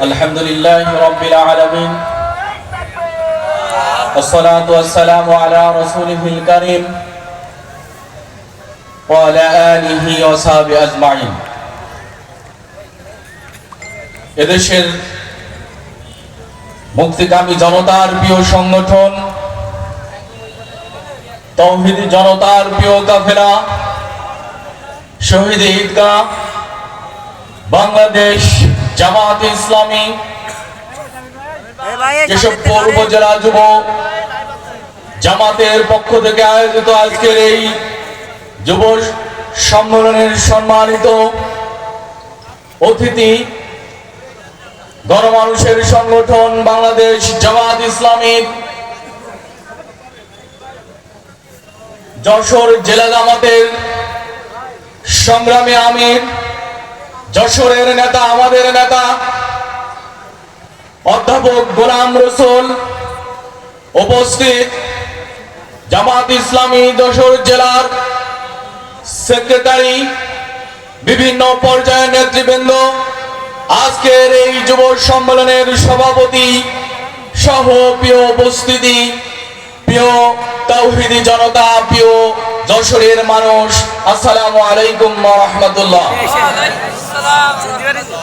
আলহামদুলিল্লাহ রব্বিল আলামিন والصلاة والسلام على رسوله الكريم وعلى آله وصحبه أجمعين এদেশের মুক্তিকামী জনতার প্রিয় সংগঠন তৌহিদি জনতার প্রিয় কাফেলা শহীদ ঈদগাহ বাংলাদেশ জামাত ইসলামী কেশবপুর উপজেলা যুব জামাতের পক্ষ থেকে আয়োজিত আজকের এই যুব সম্মেলনের সম্মানিত অতিথি, গণমানুষের সংগঠন বাংলাদেশ জামাত ইসলামী যশোর জেলা জামাতের সংগ্রামী আমির যশোরের নেতা, আমাদের নেতা, অধ্যাপক গোলাম রসুল উপস্থিত জামাত ইসলামী যশোর জেলার সেক্রেটারি, বিভিন্ন পর্যায়ের নেতৃবৃন্দ, আজকের এই যুব সম্মেলনের সভাপতি সহ প্রিয় উপস্থিতি, প্রিয় তৌহিদি জনতা, প্রিয় যশোরের মানুষ, আসসালামু আলাইকুম রহমতুল্লাহ।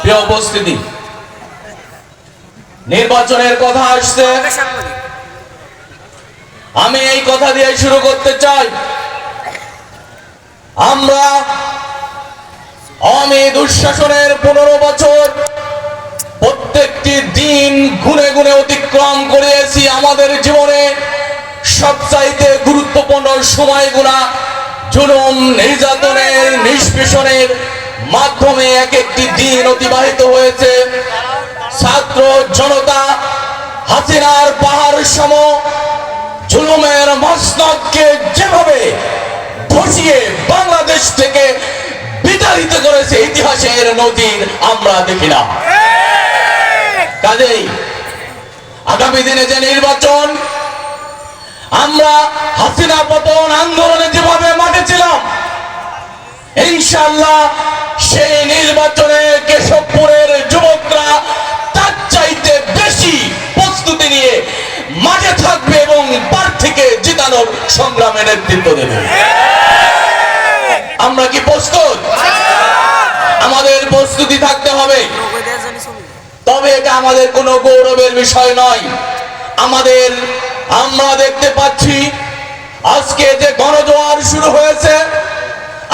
প্রিয় উপস্থিতি, নির্বাচনের কথা আসছে। আমি এই কথা দিয়ে শুরু করতে চাই। আমরা আওয়ামী দুঃশাসনের পনেরো বছর প্রত্যেকটি দিন গুনে গুনে অতিক্রম করিয়েছি আমাদের জীবনে সবচাইতে গুরুত্বপূর্ণ সময়গুলা। জুলুম নির্যাতনের নিষ্পেষণের মাধ্যমে এক একটি দিন অতিবাহিত হয়েছে। ছাত্র জনতা হাসিনার পাহাড় সম জুলুমের মস্তককে যেভাবে ধসিয়ে বাংলাদেশ থেকে বিতাড়িত করেছে ইতিহাসের নদীর আমরা দেখি না। কাজেই আগামী দিনে যে নির্বাচন আমরা হাসিনা পতন আন্দোলনে যেভাবে মাঠে ছিলাম ইনশাল্লাহ সেই নির্বাচনে কেশবপুরের যুবকরা তার চাইতে বেশি প্রস্তুতি নিয়ে মাঠে থাকবে এবং প্রার্থীকে জিতানোর সংগ্রামে নেতৃত্ব দেবে। আমরা কি প্রস্তুত? আমাদের প্রস্তুতি থাকতে হবে। তবে এটা আমাদের কোনো গৌরবের বিষয় নয়। আমাদের আমরা দেখতে পাচ্ছি, আজকে যে গণজোয়ার শুরু হয়েছে,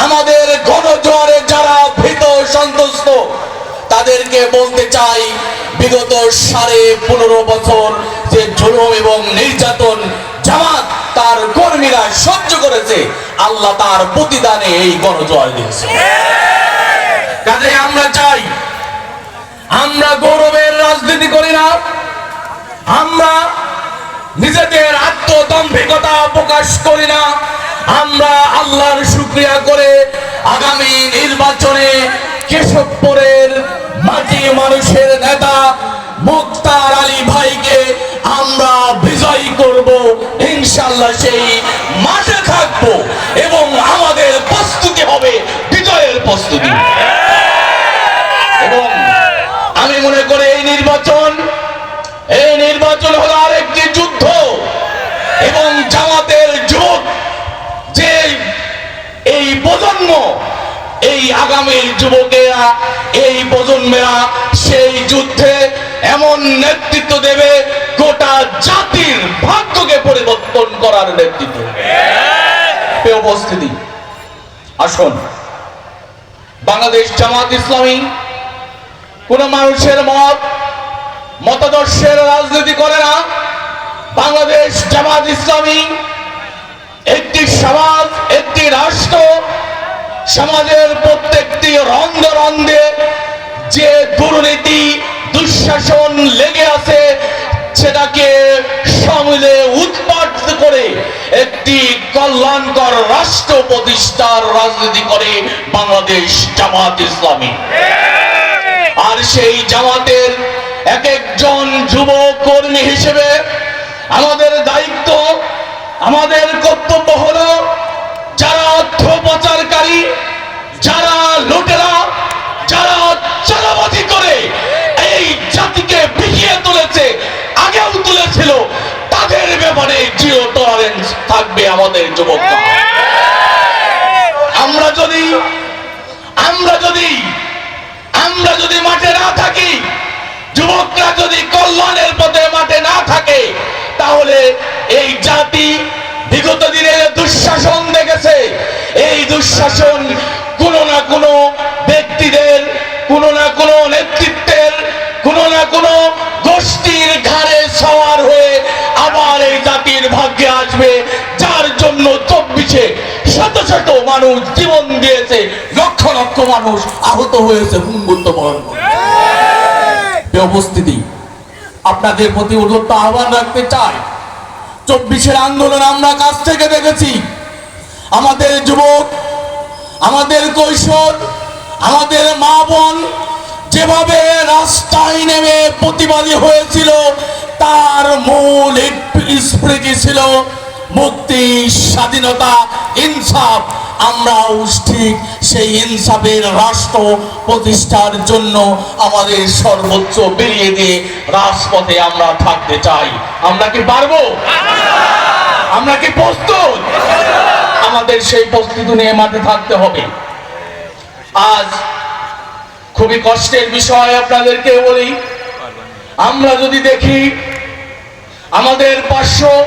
আমাদের গণজোয়ারে যারা ভীত সন্তুষ্ট, তাদেরকে বলতে চাই, বিগত সাড়ে পনেরো বছর যে জুলুম এবং নির্যাতন জামাত, তার কর্মীরা সহ্য করেছে, আল্লাহ তার প্রতিদানে এই গণজোয়ার দিয়েছে। কাজে আমরা চাই, আমরা গৌরবের রাজনীতি করি না, আমরা নিজেদের আত্মদম্ভিকতা প্রকাশ করি না। আমরা আল্লাহর শুক্রিয়া করে আগামী নির্বাচনে কেশবপুরের মাটি মানুষের নেতা মুক্তার আলী ভাইকে আমরা বিজয়ী করব। ইনশাল্লাহ সেই মাঠে থাকব এবং আমাদের প্রস্তুতি হবে বিজয়ের প্রস্তুতি এবং আমি মনে করি এই নির্বাচন এই নির্বাচন হলো আরেকটি যুদ্ধ এবং জামাতের যুগ যে এই প্রজন্ম এই আগামীর যুবকেরা, এই প্রজন্মেরা সেই যুদ্ধে এমন নেতৃত্ব দেবে, গোটা জাতির ভাগ্যকে পরিবর্তন করার নেতৃত্ব উপস্থিতি, আসুন। বাংলাদেশ জামাত ইসলামী, কোন মানুষের মত, মতাদর্শের রাজনীতি করে না। বাংলাদেশ জামাত ইসলামী একটি সমাজ, একটি রাষ্ট্র সমাজের প্রত্যেকটি রন্ধ রন্ধে যে দুর্নীতি দুঃশাসন লেগে আছে সেটাকে সমিলে উৎপাট করে একটি কল্যাণকর রাষ্ট্র প্রতিষ্ঠার রাজনীতি করে বাংলাদেশ জামাত ইসলামী। আর সেই জামাতের এক একজন থাকবে আমাদের যুবকরা আমরা যদি আমরা যদি আমরা যদি মাঠে না থাকি, যুবকরা যদি কল্যাণের পথে মাঠে না থাকে, তাহলে এই জাতি বিগত দিনের দুঃশাসন দেখেছে। এই দুঃশাসন কোনো না কোনো শত শত মানুষ জীবন দিয়েছে লক্ষ লক্ষ মানুষ আহত হয়েছে বরণ উপস্থিতি আপনাদের প্রতি উদ্যত্ত আহ্বান রাখতে চাই। চব্বিশের আন্দোলন আমরা কাছ থেকে দেখেছি। আমাদের যুবক আমাদের কৈশোর আমাদের মা বোন যেভাবে রাস্তায় নেমে প্রতিবাদী হয়েছিল তার মূল স্মৃতি ছিল মুক্তি, স্বাধীনতা, ইনসাফ। আমরাও ঠিক সেই ইনসাফের রাষ্ট্র প্রতিষ্ঠার জন্য আমাদের সর্বোচ্চ বেরিয়ে দিয়ে রাজপথে আমরা থাকতে চাই। আমরা কি পারব? আমরা কি প্রস্তুত? আমাদের সেই প্রস্তুতি নিয়ে মাঠে থাকতে হবে। আজ খুবই কষ্টের বিষয় আপনাদেরকে বলি। আমরা যদি দেখি, আমাদের পার্শ্ব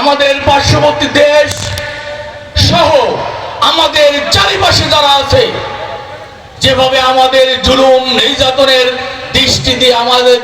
আমাদের পার্শ্ববর্তী দেশ সহ আমাদের চারিপাশে যারা আছে, যেভাবে আমাদের জুলুম, নির্যাতনের দৃষ্টি দিয়ে আমাদের